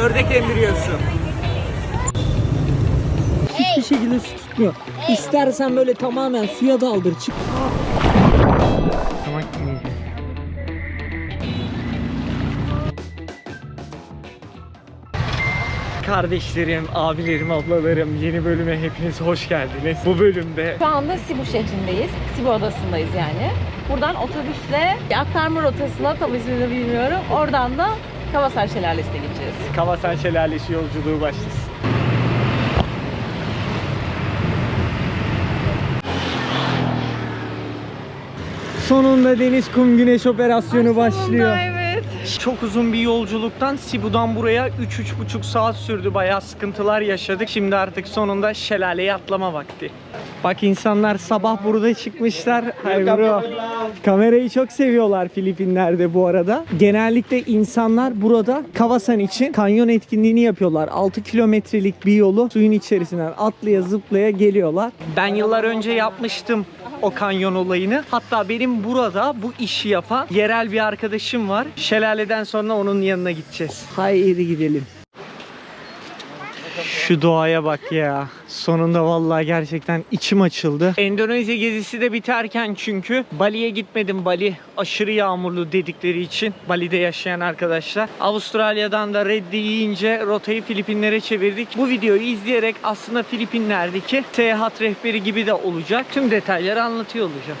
ördek embriyosu. Hiçbir şekilde su tutmuyor. İstersen böyle tamamen suya daldır çık. Tamam ineceğiz. Kardeşlerim, abilerim, ablalarım yeni bölüme hepiniz hoş geldiniz. Bu bölümde Şu anda Sibu şehrindeyiz. Sibu adasındayız yani. Buradan otobüsle aktarma rotasına tam ismini bilmiyorum. Oradan da Kavasar Şelalesi'ne gideceğiz. Kavasan Şelalesi yolculuğu başlasın. Sonunda deniz kum güneş operasyonu başlıyor. Evet. Çok uzun bir yolculuktan Sibu'dan buraya 3-3,5 saat sürdü. Bayağı sıkıntılar yaşadık. Şimdi artık sonunda şelaleye atlama vakti. Bak insanlar sabah burada çıkmışlar. Hay bro. Kamerayı çok seviyorlar Filipinler'de bu arada. Genellikle insanlar burada Kawasan için kanyon etkinliğini yapıyorlar. 6 kilometrelik bir yolu suyun içerisinden atlaya zıplaya geliyorlar. Ben yıllar önce yapmıştım o kanyon olayını. Hatta benim burada bu işi yapan yerel bir arkadaşım var. Şelaleden sonra onun yanına gideceğiz. Haydi gidelim. Şu doğaya bak ya. Sonunda vallahi gerçekten içim açıldı. Endonezya gezisi de biterken çünkü Bali'ye gitmedim. Bali aşırı yağmurlu dedikleri için Bali'de yaşayan arkadaşlar. Avustralya'dan da reddi yiyince rotayı Filipinlere çevirdik. Bu videoyu izleyerek aslında Filipinler'deki seyahat rehberi gibi de olacak. Tüm detayları anlatıyor olacağım.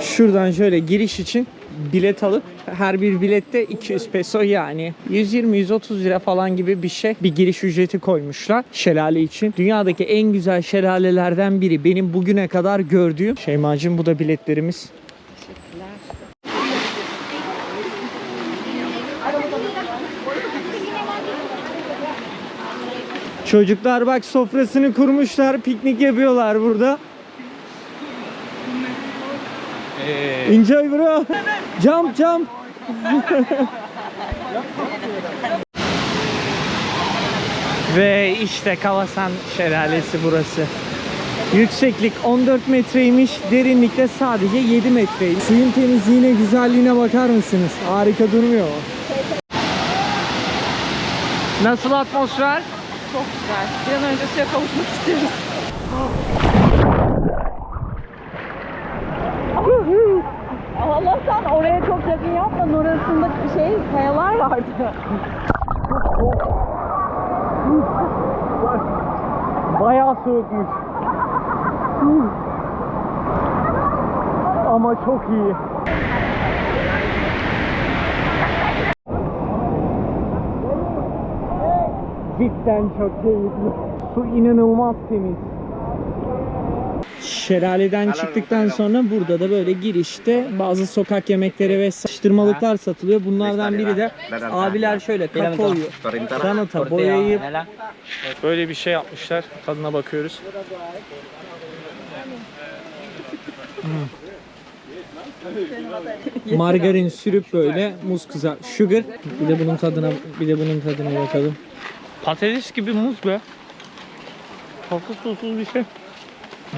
Şuradan şöyle giriş için bilet alıp her bir bilette 200 peso yani 120-130 lira falan gibi bir şey bir giriş ücreti koymuşlar şelale için. Dünyadaki en güzel şelalelerden biri benim bugüne kadar gördüğüm. Şeymacığım bu da biletlerimiz. Çocuklar bak sofrasını kurmuşlar, piknik yapıyorlar burada. Enjoy bro. Jump jump. Ve işte Kavasan Şelalesi burası. Yükseklik 14 metreymiş, derinlikte sadece 7 metreymiş. Suyun temizliğine, güzelliğine bakar mısınız? Harika durmuyor mu? Nasıl atmosfer? Çok güzel. Bir an önce suya kavuşmak istiyoruz. Allah'tan oraya çok yakın yapmadın. Orasında bir şey, kayalar vardı. Bayağı soğukmuş. Ama çok iyi. Cidden çok keyifli. Su inanılmaz temiz. Şelaleden çıktıktan sonra burada da böyle girişte bazı sokak yemekleri ve sıçtırmalıklar satılıyor. Bunlardan biri de abiler şöyle kakaoyu, granata boyayıp böyle bir şey yapmışlar. Tadına bakıyoruz. Margarin sürüp böyle muz kızar. Sugar. Bir de bunun tadına bir de bunun tadına bakalım. Patates gibi muz be. Tatlı tuzsuz bir şey.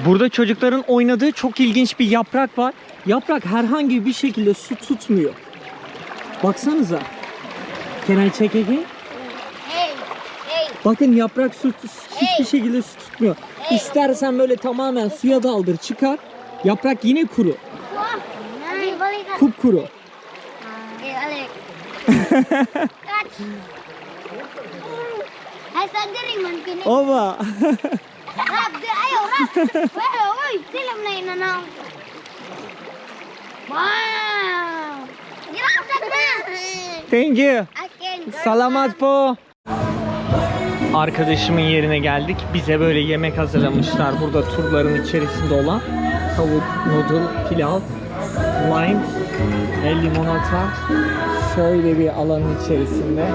Burada çocukların oynadığı çok ilginç bir yaprak var. Yaprak herhangi bir şekilde su tutmuyor. Baksanıza. Can I check again? Hey, hey, Bakın yaprak su hiçbir şekilde su tutmuyor. İstersen böyle tamamen suya daldır çıkar. Yaprak yine kuru. Man kini. Ova. Dia ayo rap. Wah, oi, film na inanaw. Wow. Thank you. Salamat po. Arkadaşımın yerine geldik. Bize böyle yemek hazırlamışlar. Burada turların içerisinde olan tavuk, noodle, pilav, lime ve limonata. Şöyle bir alanın içerisinde.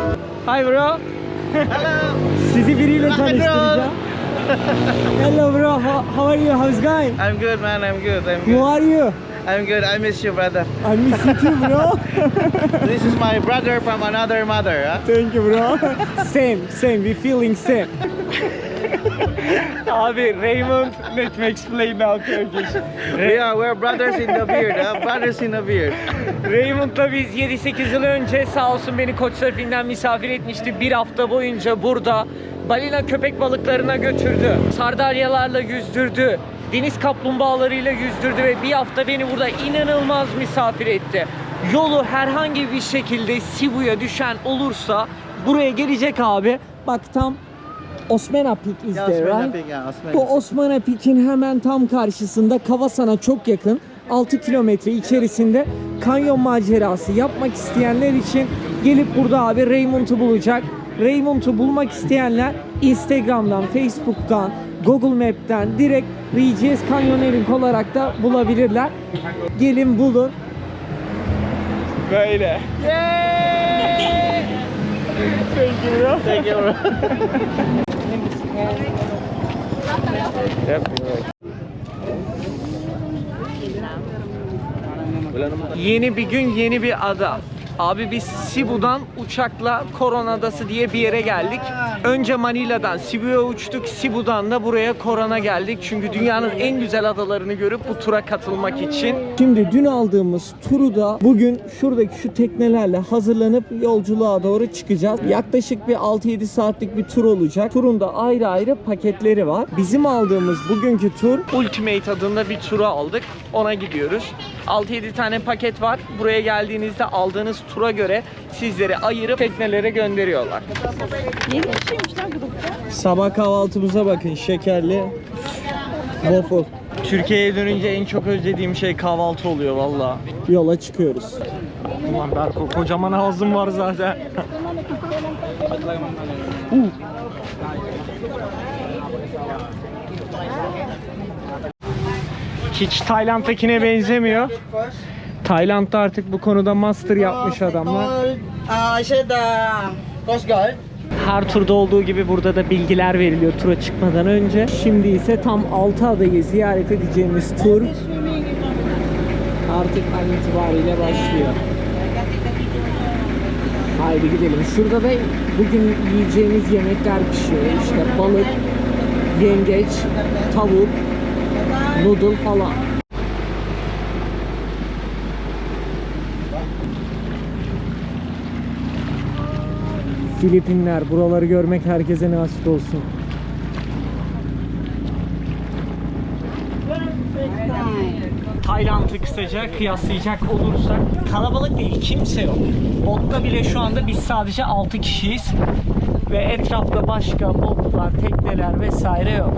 Hi bro. Sizi biriyle tanıştıracağım. Hello bro, how, how are you? How's going? I'm good, man. I'm good. I'm Who good. are you? I'm good. I miss you, brother. I miss you too bro. this is my brother from another mother. Huh? Thank you bro. same, same. We feeling same. Abi Raymond let me explain now Turkish. We are we're brothers in the beard, huh? Brothers in the beard. Raymond'la biz 7-8 yıl önce sağ olsun beni Koç Surfing'den misafir etmişti. Bir hafta boyunca burada balina köpek balıklarına götürdü. Sardalyalarla yüzdürdü. Deniz kaplumbağalarıyla yüzdürdü ve bir hafta beni burada inanılmaz misafir etti. Yolu herhangi bir şekilde Sibu'ya düşen olursa buraya gelecek abi. Bak tam Osmana Peak is there right? Peak, yeah, Osman. Bu Osmana Peak'in hemen tam karşısında Kavasan'a çok yakın 6 kilometre içerisinde kanyon macerası yapmak isteyenler için gelip burada abi Raymond'u bulacak. Raymond'u bulmak isteyenler Instagram'dan, Facebook'tan, Google Map'ten direkt RGS Canyoneering olarak da bulabilirler. Gelin bulun. Böyle. Thank you bro. Thank you, bro. yep. Yeni bir gün yeni bir ada. Abi biz Cebu'dan uçakla Koron Adası diye bir yere geldik. Önce Manila'dan Cebu'ya uçtuk. Cebu'dan da buraya Koron'a geldik. Çünkü dünyanın en güzel adalarını görüp bu tura katılmak için. Şimdi dün aldığımız turu da bugün şuradaki şu teknelerle hazırlanıp yolculuğa doğru çıkacağız. Yaklaşık bir 6-7 saatlik bir tur olacak. Turun da ayrı ayrı paketleri var. Bizim aldığımız bugünkü tur Ultimate adında bir turu aldık. Ona gidiyoruz. 6-7 tane paket var. Buraya geldiğinizde aldığınız tura göre sizleri ayırıp teknelere gönderiyorlar. Yeni bir şeymiş lan grupta. Sabah kahvaltımıza bakın şekerli waffle. Türkiye'ye dönünce en çok özlediğim şey kahvaltı oluyor valla. Yola çıkıyoruz. Ulan Berko kocaman ağzım var zaten. Uh. Hiç Tayland'dakine benzemiyor. Tayland'da artık bu konuda master yapmış adamlar. Guard. Her turda olduğu gibi burada da bilgiler veriliyor tura çıkmadan önce. Şimdi ise tam 6 adayı ziyaret edeceğimiz tur artık an itibariyle başlıyor. Haydi gidelim. Şurada da bugün yiyeceğimiz yemekler pişiyor. İşte balık, yengeç, tavuk, noodle falan. Filipinler. Buraları görmek herkese nasip olsun. Tayland'ı kısaca kıyaslayacak olursak kalabalık değil kimse yok. Botta bile şu anda biz sadece 6 kişiyiz ve etrafta başka botlar, tekneler vesaire yok.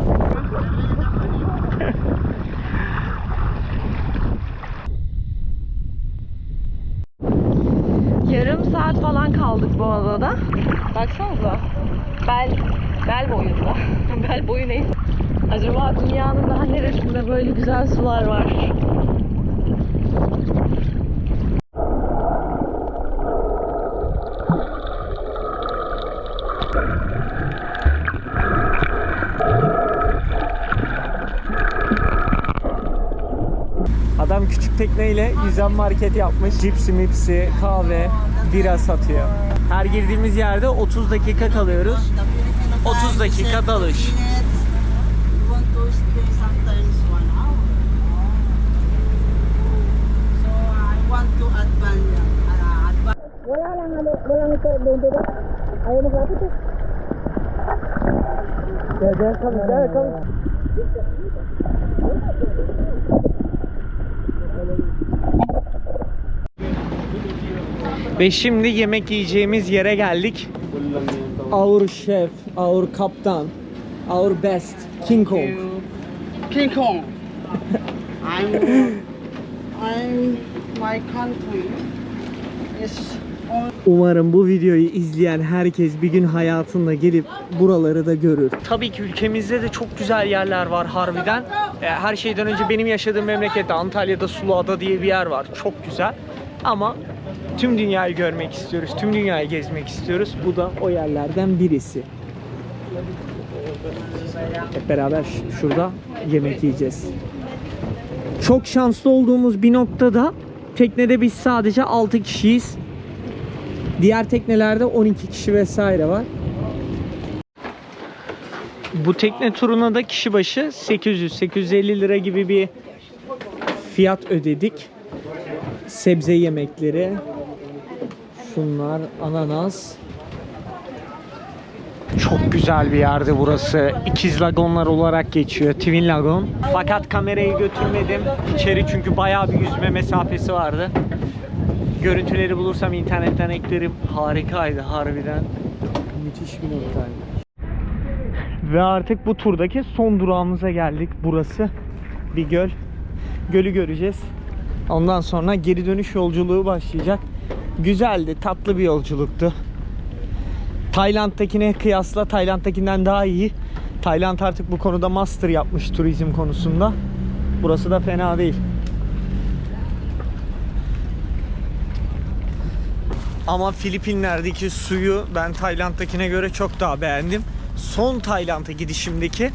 Yarım saat falan kaldık bu adada. Baksanıza. Bel, bel boyunda. bel boyu neyse. Acaba dünyanın daha neresinde böyle güzel sular var? Adam küçük tekneyle yüzen market yapmış. Cipsi, mipsi, kahve, bira satıyor. Her girdiğimiz yerde 30 dakika kalıyoruz. 30 dakika dalış. You want to stay sometimes one hour. So I want to advance. Uh, advance. Ve şimdi yemek yiyeceğimiz yere geldik. Our chef, our kaptan, our best, King Kong. King Kong. I'm, I'm, my country is Umarım bu videoyu izleyen herkes bir gün hayatında gelip buraları da görür. Tabii ki ülkemizde de çok güzel yerler var harbiden. E, Her şeyden önce benim yaşadığım memlekette Antalya'da Suluada diye bir yer var. Çok güzel. Ama tüm dünyayı görmek istiyoruz. Tüm dünyayı gezmek istiyoruz. Bu da o yerlerden birisi. Hep beraber şurada yemek yiyeceğiz. Çok şanslı olduğumuz bir noktada teknede biz sadece 6 kişiyiz. Diğer teknelerde 12 kişi vesaire var. Bu tekne turuna da kişi başı 800-850 lira gibi bir fiyat ödedik. Sebze yemekleri, şunlar, ananas. Çok güzel bir yerde burası. İkiz lagonlar olarak geçiyor. Twin Lagon. Fakat kamerayı götürmedim. İçeri çünkü bayağı bir yüzme mesafesi vardı. Görüntüleri bulursam internetten eklerim. Harikaydı harbiden. Müthiş bir noktaydı. Ve artık bu turdaki son durağımıza geldik. Burası bir göl. Gölü göreceğiz. Ondan sonra geri dönüş yolculuğu başlayacak. Güzeldi, tatlı bir yolculuktu. Tayland'dakine kıyasla Tayland'dakinden daha iyi. Tayland artık bu konuda master yapmış turizm konusunda. Burası da fena değil. Ama Filipinler'deki suyu ben Tayland'dakine göre çok daha beğendim. Son Tayland'a gidişimdeki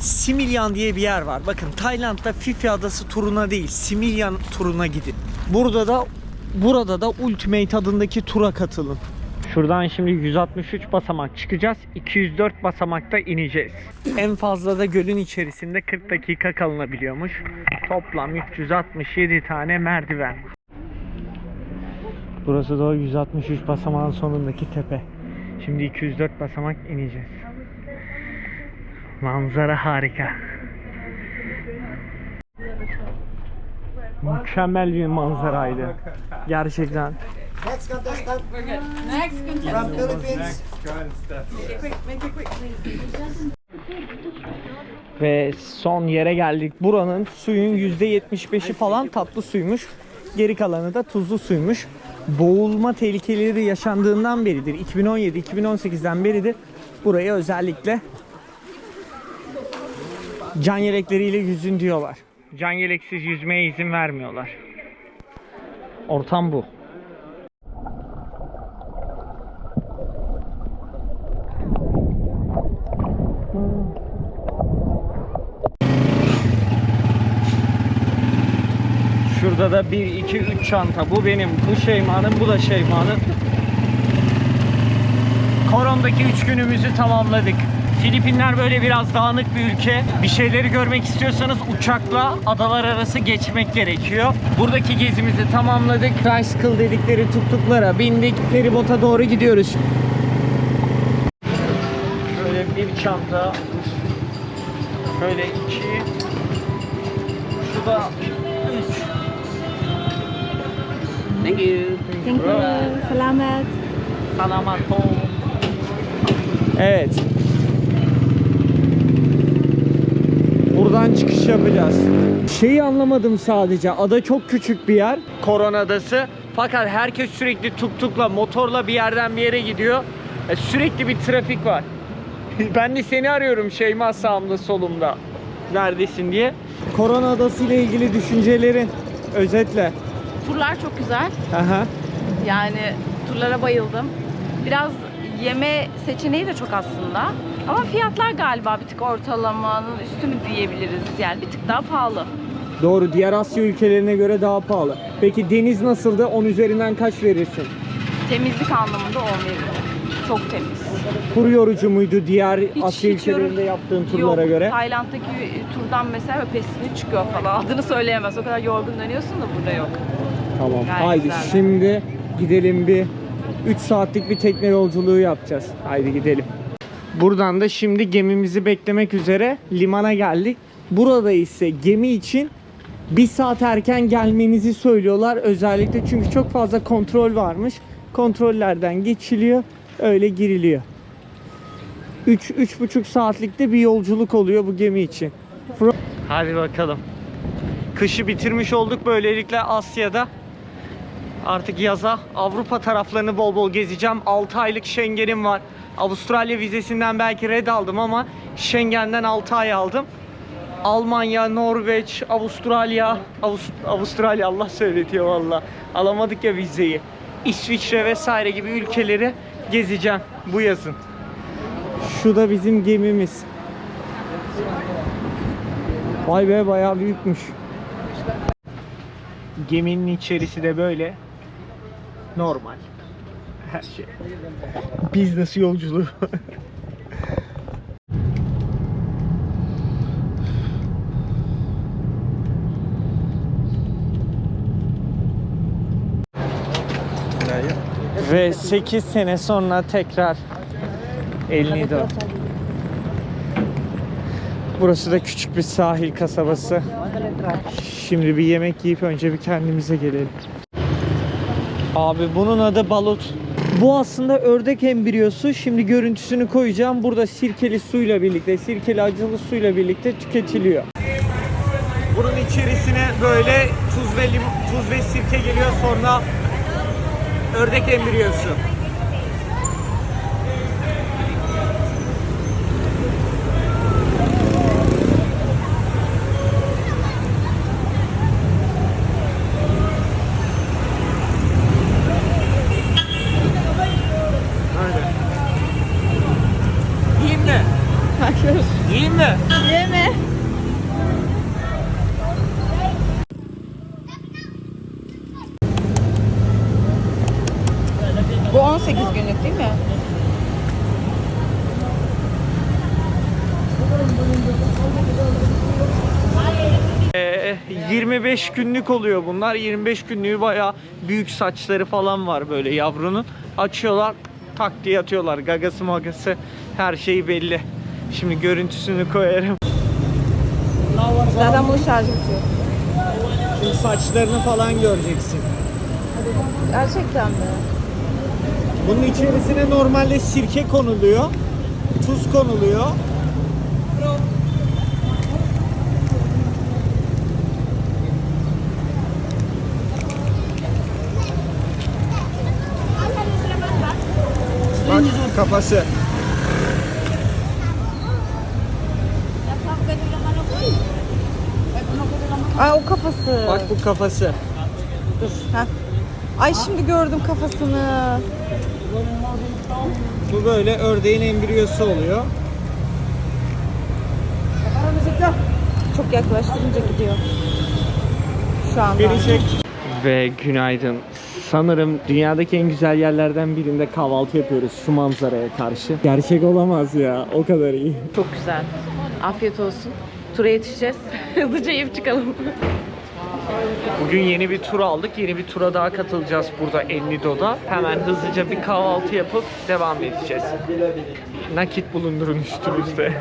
Similyan diye bir yer var. Bakın Tayland'da Fifi Adası turuna değil, Similyan turuna gidin. Burada da burada da Ultimate adındaki tura katılın. Şuradan şimdi 163 basamak çıkacağız. 204 basamakta ineceğiz. En fazla da gölün içerisinde 40 dakika kalınabiliyormuş. Toplam 367 tane merdiven. Burası da o 163 basamağın sonundaki tepe. Şimdi 204 basamak ineceğiz. Manzara harika. Mükemmel bir manzaraydı. Gerçekten. Next contestant. Next From Philippines. Ve son yere geldik. Buranın suyun %75'i falan tatlı suymuş. Geri kalanı da tuzlu suymuş. Boğulma tehlikeleri yaşandığından beridir. 2017-2018'den beridir buraya özellikle can yelekleriyle yüzün diyorlar. Can yeleksiz yüzmeye izin vermiyorlar. Ortam bu. Şurada da 1, 2, 3 çanta. Bu benim, bu Şeyma'nın, bu da Şeyma'nın. Koron'daki 3 günümüzü tamamladık. Filipinler böyle biraz dağınık bir ülke. Bir şeyleri görmek istiyorsanız uçakla adalar arası geçmek gerekiyor. Buradaki gezimizi tamamladık. Tricycle dedikleri tuktuklara bindik. Feribota doğru gidiyoruz. Şöyle bir çanta. Şöyle iki. Şu da üç. Thank you. Thank you. Selamet. Salamat Evet. Buradan çıkış yapacağız. Şeyi anlamadım sadece. Ada çok küçük bir yer. Koron adası. Fakat herkes sürekli tuktukla, motorla bir yerden bir yere gidiyor. E, sürekli bir trafik var. ben de seni arıyorum Şeyma sağımda solumda. Neredesin diye. Koron adası ile ilgili düşüncelerin özetle. Turlar çok güzel. Aha. Yani turlara bayıldım. Biraz yeme seçeneği de çok aslında. Ama fiyatlar galiba bir tık ortalamanın üstü mü diyebiliriz. Yani bir tık daha pahalı. Doğru. Diğer Asya ülkelerine göre daha pahalı. Peki deniz nasıldı? 10 üzerinden kaç verirsin? Temizlik anlamında 10 veririm. Çok temiz. Kur yorucu muydu diğer Hiç- Asya hiç ülkelerinde yaptığın turlara Yok, göre? Tayland'daki turdan mesela pesini çıkıyor falan. Adını söyleyemez. O kadar yorgun dönüyorsun da burada yok. Tamam. Gayet Haydi güzeldi. şimdi gidelim bir 3 saatlik bir tekne yolculuğu yapacağız. Haydi gidelim. Buradan da şimdi gemimizi beklemek üzere limana geldik. Burada ise gemi için bir saat erken gelmenizi söylüyorlar özellikle çünkü çok fazla kontrol varmış. Kontrollerden geçiliyor, öyle giriliyor. 3 3,5 saatlikte bir yolculuk oluyor bu gemi için. Hadi bakalım. Kışı bitirmiş olduk böylelikle Asya'da. Artık yaza Avrupa taraflarını bol bol gezeceğim. 6 aylık Schengen'im var. Avustralya vizesinden belki red aldım ama Schengen'den 6 ay aldım. Almanya, Norveç, Avustralya, Avust- Avustralya Allah söyletiyor valla. Alamadık ya vizeyi. İsviçre vesaire gibi ülkeleri gezeceğim bu yazın. Şu da bizim gemimiz. Vay be bayağı büyükmüş. Geminin içerisi de böyle. Normal her şey. Business yolculuğu. Ve 8 sene sonra tekrar 50 dolar. Burası da küçük bir sahil kasabası. Şimdi bir yemek yiyip önce bir kendimize gelelim. Abi bunun adı balut. Bu aslında ördek embriyosu. Şimdi görüntüsünü koyacağım. Burada sirkeli suyla birlikte, sirkeli acılı suyla birlikte tüketiliyor. Bunun içerisine böyle tuz ve lim- tuz ve sirke geliyor sonra ördek embriyosu. Yiyeyim mi? Yeme. Bu 18 günlük değil mi? Ee, 25 günlük oluyor bunlar. 25 günlüğü bayağı büyük saçları falan var böyle yavrunun. Açıyorlar tak diye atıyorlar. Gagası magası her şeyi belli. Şimdi görüntüsünü koyarım. Zaten bunun şarjı bitiyor. Şimdi saçlarını falan göreceksin. Gerçekten mi? Bunun içerisine normalde sirke konuluyor. Tuz konuluyor. Bak kafası. Ay o kafası. Bak bu kafası. Dur. Heh. Ay şimdi gördüm kafasını. Bu böyle ördeğin embriyosu oluyor. Çok yaklaştırınca gidiyor. Şu anda. Çek. Ve günaydın. Sanırım dünyadaki en güzel yerlerden birinde kahvaltı yapıyoruz şu manzaraya karşı. Gerçek olamaz ya. O kadar iyi. Çok güzel. Afiyet olsun. Tura yetişeceğiz. Hızlıca yiyip çıkalım. Bugün yeni bir tur aldık. Yeni bir tura daha katılacağız burada Ennido'da. Hemen hızlıca bir kahvaltı yapıp devam edeceğiz. Nakit bulundurun üstünüzde.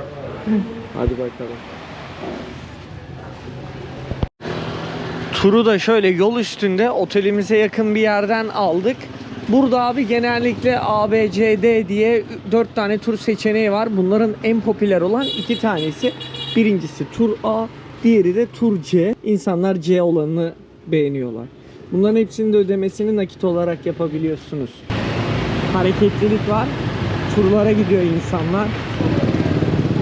Hadi bakalım. Turu da şöyle yol üstünde otelimize yakın bir yerden aldık. Burada abi genellikle A, B, C, D diye 4 tane tur seçeneği var. Bunların en popüler olan iki tanesi. Birincisi tur A, diğeri de tur C. İnsanlar C olanını beğeniyorlar. Bunların hepsinin de ödemesini nakit olarak yapabiliyorsunuz. Hareketlilik var. Turlara gidiyor insanlar.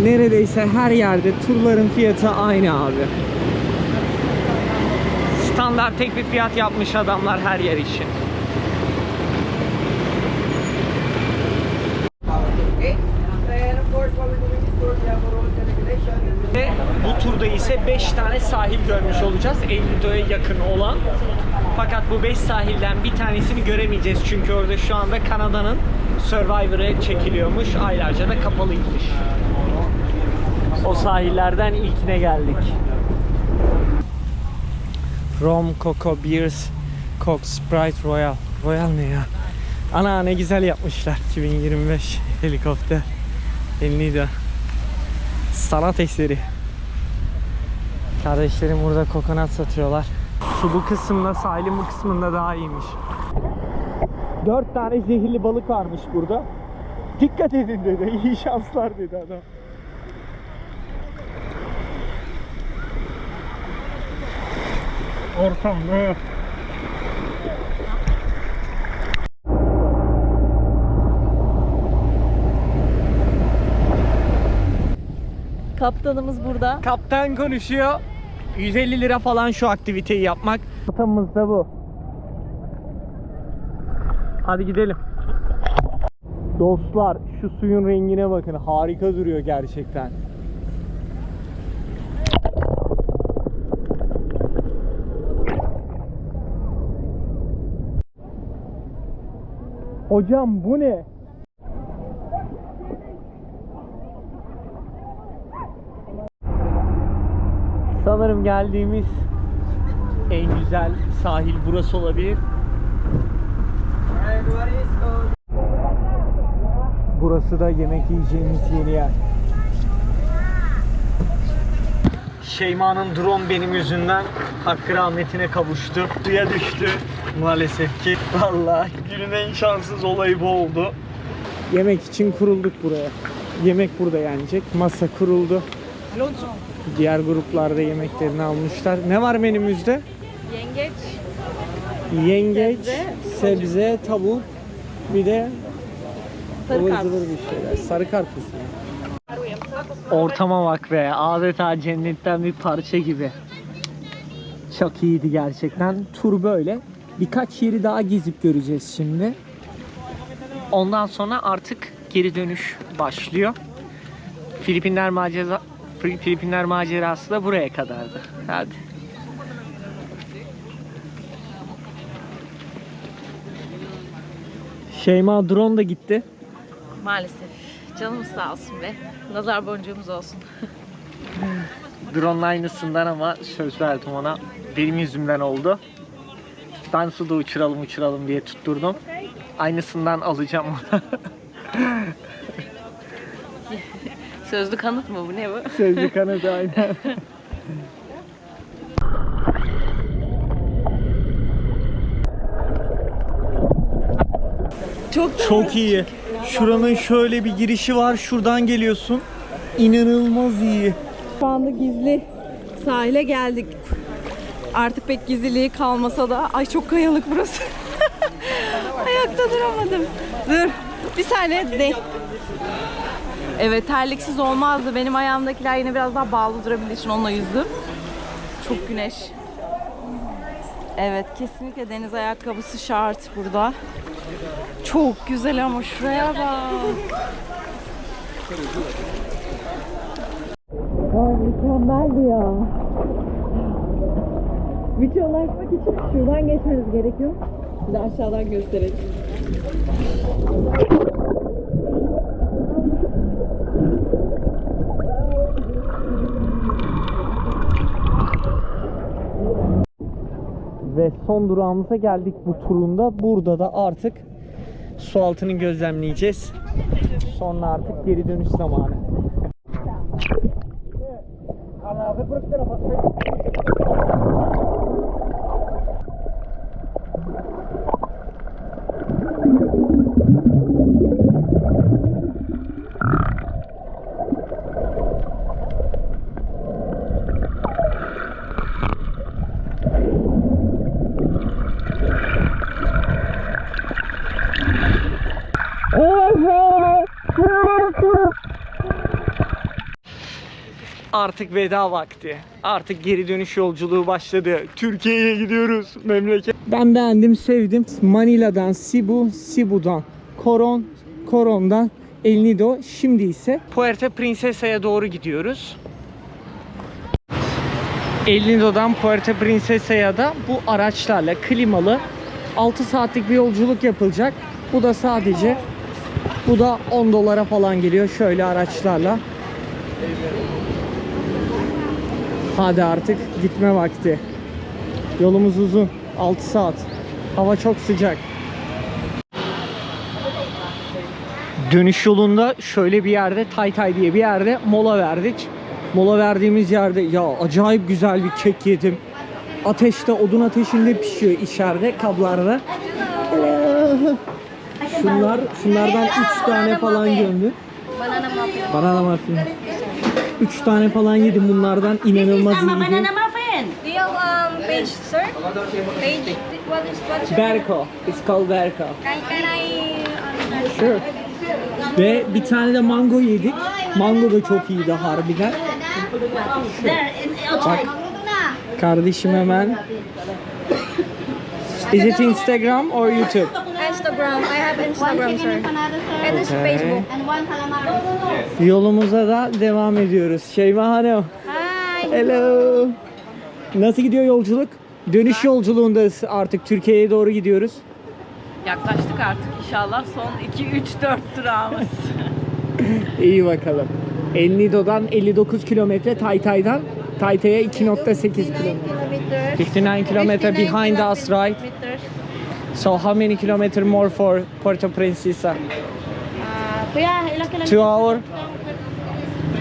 Neredeyse her yerde turların fiyatı aynı abi. Standart tek bir fiyat yapmış adamlar her yer için. Ve ise 5 tane sahil görmüş olacağız. Eylül'e yakın olan. Fakat bu 5 sahilden bir tanesini göremeyeceğiz. Çünkü orada şu anda Kanada'nın Survivor'ı çekiliyormuş. Aylarca da kapalıymış. O sahillerden ilkine geldik. Rom, Coco, Beers, Coke, Sprite, Royal. Royal ne ya? Ana ne güzel yapmışlar. 2025 helikopter. Elnida. Sanat eseri. Kardeşlerim burada kokonat satıyorlar. Su bu kısımda, sahilin bu kısmında daha iyiymiş. Dört tane zehirli balık varmış burada. Dikkat edin dedi. İyi şanslar dedi adam. Ortam ne? Kaptanımız burada. Kaptan konuşuyor. 150 lira falan şu aktiviteyi yapmak. Rotamız da bu. Hadi gidelim. Dostlar şu suyun rengine bakın. Harika duruyor gerçekten. Hocam bu ne? Sanırım geldiğimiz en güzel sahil burası olabilir. Burası da yemek yiyeceğimiz yeni yer. Şeyma'nın drone benim yüzümden hakkı rahmetine kavuştu. Suya düştü maalesef ki. Vallahi günün en şanssız olayı bu oldu. Yemek için kurulduk buraya. Yemek burada yenecek. Masa kuruldu. Diğer gruplarda yemeklerini almışlar. Ne var menümüzde? Yengeç. Yengeç, sebze, Sebze, tavuk, bir de Sarı karpuz. bir şeyler. Sarı karpuz. Ortama bak be. Adeta cennetten bir parça gibi. Çok iyiydi gerçekten. Tur böyle. Birkaç yeri daha gezip göreceğiz şimdi. Ondan sonra artık geri dönüş başlıyor. Filipinler macera Filipinler macerası da buraya kadardı. Hadi. Şeyma drone da gitti. Maalesef. Canımız sağ olsun be. Nazar boncuğumuz olsun. Drone'un aynısından ama söz verdim ona. Benim yüzümden oldu. Ben suda uçuralım uçuralım diye tutturdum. Aynısından alacağım ona. Sözlü kanıt mı bu ne bu? Sözlü kanadı aynen. Çok Çok iyi. Şuranın şöyle bir girişi var. Şuradan geliyorsun. İnanılmaz iyi. Şu anda gizli sahile geldik. Artık pek gizliliği kalmasa da ay çok kayalık burası. Ayakta duramadım. Dur. Bir saniye de. Evet terliksiz olmazdı. Benim ayağımdakiler yine biraz daha bağlı durabildiği için onunla yüzdüm. Çok güneş. Evet kesinlikle deniz ayakkabısı şart burada. Çok güzel ama şuraya bak. Ay mükemmeldi ya. Bütçe ulaşmak için şuradan geçmeniz gerekiyor. Bir de aşağıdan gösterelim. Ve son durağımıza geldik bu turunda. Burada da artık su altını gözlemleyeceğiz. Sonra artık geri dönüş zamanı. Artık veda vakti. Artık geri dönüş yolculuğu başladı. Türkiye'ye gidiyoruz memleket. Ben beğendim, sevdim. Manila'dan Cebu, Cebu'dan Coron, Coron'dan El Nido. Şimdi ise Puerto Princesa'ya doğru gidiyoruz. El Nido'dan Puerto Princesa'ya da bu araçlarla klimalı 6 saatlik bir yolculuk yapılacak. Bu da sadece bu da 10 dolara falan geliyor şöyle araçlarla. Hadi artık gitme vakti. Yolumuz uzun. 6 saat. Hava çok sıcak. Dönüş yolunda şöyle bir yerde Taytay diye bir yerde mola verdik. Mola verdiğimiz yerde ya acayip güzel bir kek yedim. Ateşte odun ateşinde pişiyor içeride kablarda. Şunlar şunlardan 3 tane falan gömdü. Banana muffin. Banana muffin. 3 tane falan yedim bunlardan inanılmaz iyiydi. Do you have um, page, sir? Page? What is what's your Berko. It's called Berko. Can, can I... um, Sure. Ve bir tane de mango yedik. Mango da çok iyiydi harbiden. Bak kardeşim hemen. Is it Instagram or YouTube? Instagram. I have Instagram, sir. It is Okay. Facebook. And one calamari. Yolumuza da devam ediyoruz. Şeyma Hanım. Hi. Hello. Nasıl gidiyor yolculuk? Dönüş yolculuğundayız artık Türkiye'ye doğru gidiyoruz. Yaklaştık artık inşallah son 2 3 4 durağımız. İyi bakalım. El Nido'dan 59 kilometre, Taytay'dan Taytay'a 2.8 kilometre. Kilometers. 59 kilometre behind us right. Meters. So how many kilometer more for Puerto Princesa? Ah, kuya, ilang kilometer? Two hour?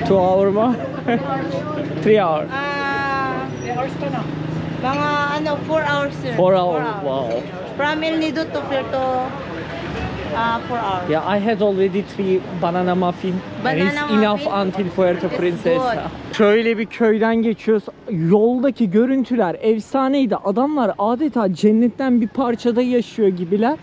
Two hour more? Three hour? Ah, mga ano, 4 hours sir. Four hour? Wow. From El Nido to Puerto, ah, 4 hours. Yeah, I had already three banana muffin. and it's Banana enough muffin? until Puerto It's Princesa. Şöyle bir köyden geçiyoruz. Yoldaki görüntüler efsaneydi. Adamlar adeta cennetten bir parçada yaşıyor gibiler.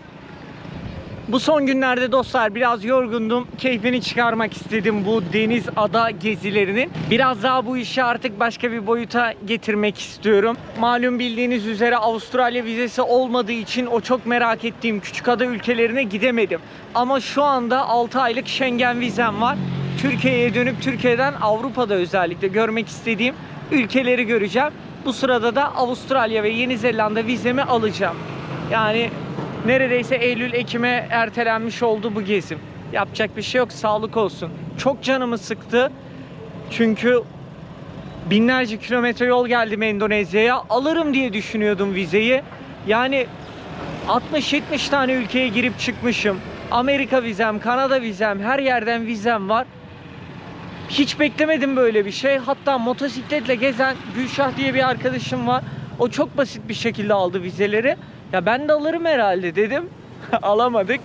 Bu son günlerde dostlar biraz yorgundum. Keyfini çıkarmak istedim bu deniz ada gezilerinin. Biraz daha bu işi artık başka bir boyuta getirmek istiyorum. Malum bildiğiniz üzere Avustralya vizesi olmadığı için o çok merak ettiğim küçük ada ülkelerine gidemedim. Ama şu anda 6 aylık Schengen vizem var. Türkiye'ye dönüp Türkiye'den Avrupa'da özellikle görmek istediğim ülkeleri göreceğim. Bu sırada da Avustralya ve Yeni Zelanda vizemi alacağım. Yani neredeyse Eylül Ekim'e ertelenmiş oldu bu gezim. Yapacak bir şey yok. Sağlık olsun. Çok canımı sıktı. Çünkü binlerce kilometre yol geldim Endonezya'ya. Alırım diye düşünüyordum vizeyi. Yani 60-70 tane ülkeye girip çıkmışım. Amerika vizem, Kanada vizem, her yerden vizem var. Hiç beklemedim böyle bir şey. Hatta motosikletle gezen Gülşah diye bir arkadaşım var. O çok basit bir şekilde aldı vizeleri. Ya ben de alırım herhalde dedim. Alamadık.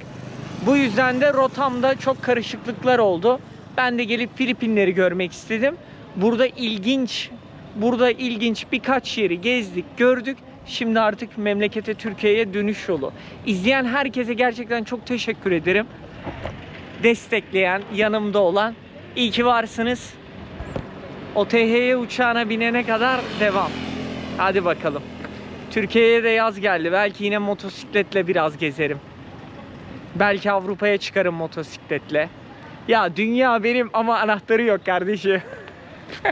Bu yüzden de rotamda çok karışıklıklar oldu. Ben de gelip Filipinleri görmek istedim. Burada ilginç, burada ilginç birkaç yeri gezdik, gördük. Şimdi artık memlekete Türkiye'ye dönüş yolu. İzleyen herkese gerçekten çok teşekkür ederim destekleyen, yanımda olan. İyi ki varsınız. O THY uçağına binene kadar devam. Hadi bakalım. Türkiye'ye de yaz geldi. Belki yine motosikletle biraz gezerim. Belki Avrupa'ya çıkarım motosikletle. Ya dünya benim ama anahtarı yok kardeşim.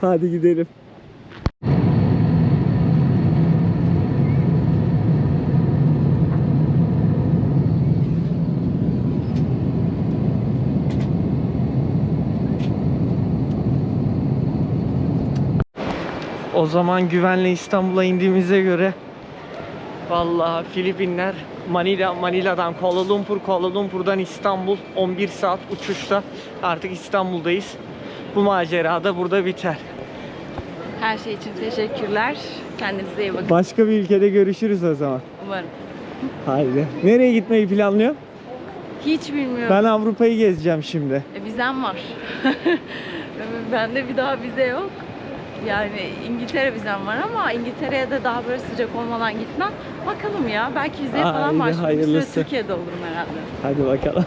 Hadi gidelim. O zaman güvenle İstanbul'a indiğimize göre Vallahi Filipinler Manila, Manila'dan Kuala Lumpur, Kuala Lumpur'dan İstanbul 11 saat uçuşta artık İstanbul'dayız. Bu macera da burada biter. Her şey için teşekkürler. Kendinize iyi bakın. Başka bir ülkede görüşürüz o zaman. Umarım. Haydi. Nereye gitmeyi planlıyor? Hiç bilmiyorum. Ben Avrupa'yı gezeceğim şimdi. E, vizem var. Bende bir daha vize yok. Yani İngiltere vizem var ama İngiltere'ye de daha böyle sıcak olmadan gitmem. Bakalım ya. Belki vizeye Haydi, falan başvururum. Bir süre hayırlısı. Türkiye'de olurum herhalde. Hadi bakalım.